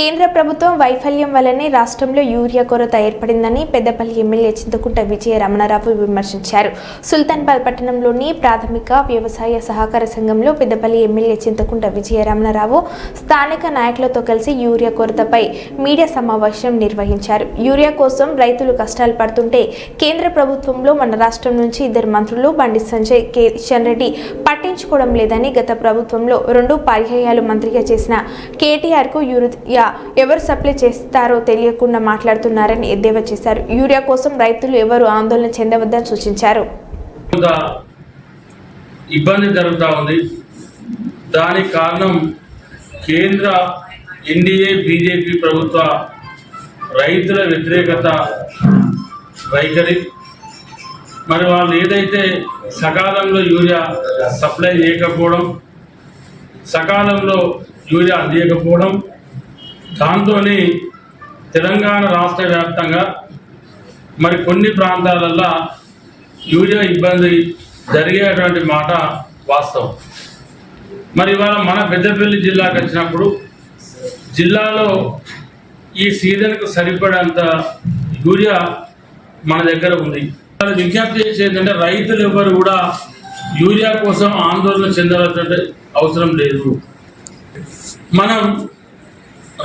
కేంద్ర ప్రభుత్వం వైఫల్యం వల్లనే రాష్ట్రంలో యూరియా కొరత ఏర్పడిందని పెద్దపల్లి ఎమ్మెల్యే చింతకుంట విజయ రమణారావు విమర్శించారు. సుల్తాన్బాద్ పట్టణంలోని ప్రాథమిక వ్యవసాయ సహకార సంఘంలో పెద్దపల్లి ఎమ్మెల్యే చింతకుంట విజయ రమణారావు స్థానిక నాయకులతో కలిసి యూరియా కొరతపై మీడియా సమావేశం నిర్వహించారు. యూరియా కోసం రైతులు కష్టాలు పడుతుంటే కేంద్ర ప్రభుత్వంలో మన రాష్ట్రం నుంచి ఇద్దరు మంత్రులు బండి సంజయ్ కిషన్ రెడ్డి పట్టించుకోవడం లేదని గత ప్రభుత్వంలో రెండు పర్యాయాలు మంత్రిగా చేసిన కేటీఆర్కు యూరియా ఎవరు సప్లై చేస్తారో తెలియకుండా మాట్లాడుతున్నారని ఎద్దేవా చేశారు. యూరియా కోసం రైతులు ఎవరు ఆందోళన చెందవద్దని సూచించారు. ఇబ్బంది జరుగుతూ ఉంది. దానికి కారణం కేంద్ర ఎన్డీఏ బీజేపీ ప్రభుత్వ రైతుల వ్యతిరేకత వైఖరి. మరి వాళ్ళు ఏదైతే సకాలంలో యూరియా సప్లై చేయకపోవడం సకాలంలో యూరియా అందియకపోవడం దాంతో తెలంగాణ రాష్ట్ర వ్యాప్తంగా మరి కొన్ని ప్రాంతాలల్లో యూరియా ఇబ్బంది జరిగేటువంటి మాట వాస్తవం. మరి ఇవాళ మన పెద్దపల్లి జిల్లాకు వచ్చినప్పుడు జిల్లాలో ఈ సీజన్కు సరిపడేంత యూరియా మన దగ్గర ఉంది. వాళ్ళు విజ్ఞప్తి చేసేది ఏంటంటే రైతులు ఎవరు కూడా యూరియా కోసం ఆందోళన చెందాల్సిన అవసరం లేదు. మనం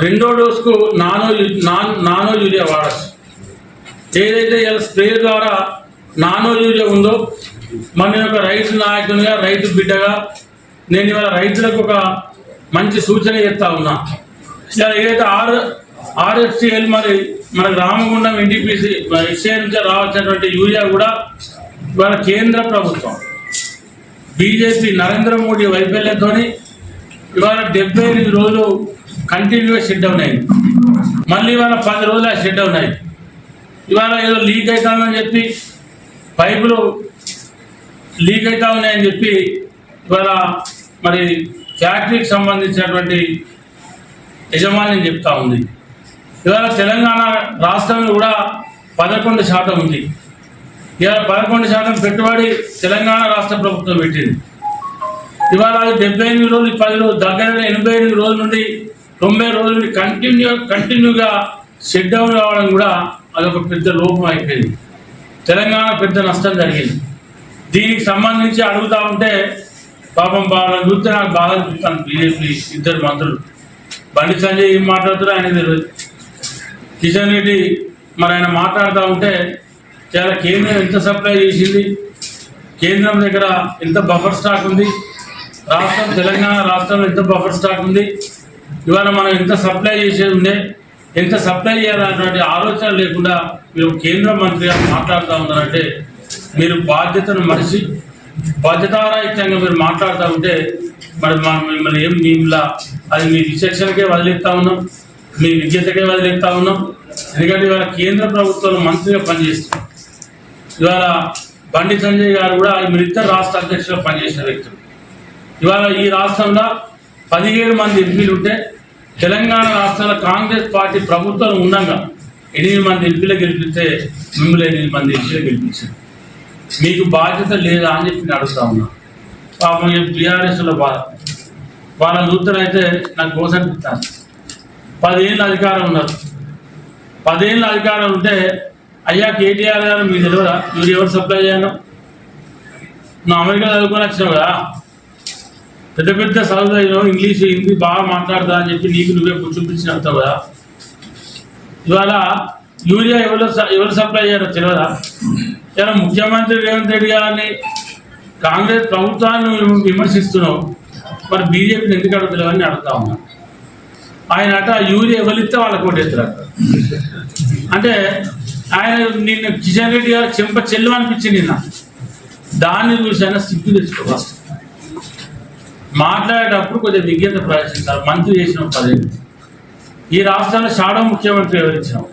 రెండో డోస్కు నానో యూ- నాన్ నానో యూరియా వాడచ్చు. ఏదైతే ఇలా స్ప్రే ద్వారా నానో యూరియా ఉందో మన యొక్క రైతు నాయకునిగా రైతు బిడ్డగా నేను ఇవాళ రైతులకు ఒక మంచి సూచన చేస్తా ఉన్నా. ఇలా ఏదైతే ఆర్ ఆర్ఎఫ్సిఎల్ మరి మన రామగుండం ఎన్టీపీసీ ఎస్ఏ నుంచి రావాల్సినటువంటి యూరియా కూడా ఇవాళ కేంద్ర ప్రభుత్వం బీజేపీ నరేంద్ర మోడీ వైఫల్యంతో ఇవాళ డెబ్బై ఎనిమిది రోజులు కంటిన్యూగా షెడ్ డౌన్ అయింది. మళ్ళీ ఇవాళ పది రోజులు ఆ షెడ్ డౌన్ అయింది. ఇవాళ ఏదో లీక్ అవుతుందని చెప్పి పైపులు లీక్ అవుతా ఉన్నాయని చెప్పి ఇవాళ మరి ఫ్యాక్టరీకి సంబంధించినటువంటి యజమాని చెప్తా ఉంది. ఇవాళ తెలంగాణ రాష్ట్రంలో కూడా పదకొండు శాతం ఉంది. ఇవాళ పదకొండు శాతం పెట్టుబడి తెలంగాణ రాష్ట్ర ప్రభుత్వం పెట్టింది. ఇవాళ అది డెబ్బై ఎనిమిది రోజులు పది రోజులు దగ్గర ఎనభై ఎనిమిది రోజుల నుండి తొంభై రోజులు కంటిన్యూ కంటిన్యూగా షెడ్ డౌన్ కావడం కూడా అదొక పెద్ద లోపం అయిపోయింది. తెలంగాణ పెద్ద నష్టం జరిగింది. దీనికి సంబంధించి అడుగుతా ఉంటే పాపం బాగా చూస్తే నాకు బాగా అనిపిస్తాను బీజేపీ ఇద్దరు మంత్రులు. బండి సంజయ్ ఏం మాట్లాడుతారో ఆయన తెలియదు కిషన్ రెడ్డి మరి ఆయన మాట్లాడుతూ ఉంటే చాలా కేంద్రం ఎంత సప్లై చేసింది? కేంద్రం దగ్గర ఎంత బఫర్ స్టాక్ ఉంది? రాష్ట్రం తెలంగాణ రాష్ట్రంలో ఎంత బఫర్ స్టాక్ ఉంది? ఇవాళ మనం ఎంత సప్లై చేసేది ఉండే ఎంత సప్లై చేయాలన్నటువంటి ఆలోచన లేకుండా మీరు కేంద్ర మంత్రిగా మాట్లాడుతూ ఉన్నారంటే మీరు బాధ్యతను మరిచి బాధ్యతారాహిత్యంగా మీరు మాట్లాడుతూ ఉంటే మరి మనం మిమ్మల్ని ఏం మేములా అది మీ విచక్షణకే వదిలేస్తా ఉన్నాం మీ విద్యతకే వదిలేస్తా ఉన్నాం. ఎందుకంటే ఇవాళ కేంద్ర ప్రభుత్వంలో మంత్రిగా పనిచేస్తున్నాం ఇవాళ బండి సంజయ్ గారు కూడా మీరిద్దరు రాష్ట్ర అధ్యక్షులు పనిచేసిన వ్యక్తులు. ఇవాళ ఈ రాష్ట్రంలో పదిహేడు మంది ఎంపీలు ఉంటే తెలంగాణ రాష్ట్రంలో కాంగ్రెస్ పార్టీ ప్రభుత్వం ఉండగా ఎనిమిది మంది ఎంపీలు గెలిపిస్తే మిమ్మల్ని ఎనిమిది మంది ఎంపీలు గెలిపించారు. మీకు బాధ్యత లేదా అని చెప్పి నేను అడుగుతా ఉన్నా. పాపం బీఆర్ఎస్ల బాధ. వాళ్ళ నూతనైతే నాకు మోసం అనిపిస్తాను పదేళ్ళు అధికారం ఉన్నారు. పదేళ్ళు అధికారం ఉంటే అయ్యా కేటీఆర్ గారు మీకు తెలియదా? మీరు ఎవరు సప్లై చేయను నువ్వు అమెరికా చదువుకొని వచ్చినావు కదా? పెద్ద పెద్ద చదువు ఇంగ్లీష్ హిందీ బాగా మాట్లాడదా అని చెప్పి నీకు నువ్వే చూపించిన కదా ఇవాళ యూరియా ఎవరు ఎవరు సప్లై చేయాలో తెలియదా ఇలా ముఖ్యమంత్రి రేవంత్ రెడ్డి గారిని కాంగ్రెస్ ప్రభుత్వాన్ని విమర్శిస్తున్నావు. మరి బీజేపీని ఎందుకు అడుగుతలేవు అని అడుగుతా ఉన్నా. ఆయన అట యూరియా ఎవరిస్తే వాళ్ళకి కొట్టేస్తారు అంటే ఆయన నిన్న కిషన్ రెడ్డి గారు చెంప చెల్లు అనిపించింది నిన్న. దాన్ని చూసి ఆయన సిగ్గు తెచ్చుకో ఫస్ట్. మాట్లాడేటప్పుడు కొంచెం విజ్ఞత ప్రదర్శించాలి. మంత్రి చేసిన పదేళ్ళు ఈ రాష్ట్రాన్ని షాడో ముఖ్యమంత్రి వివరించాం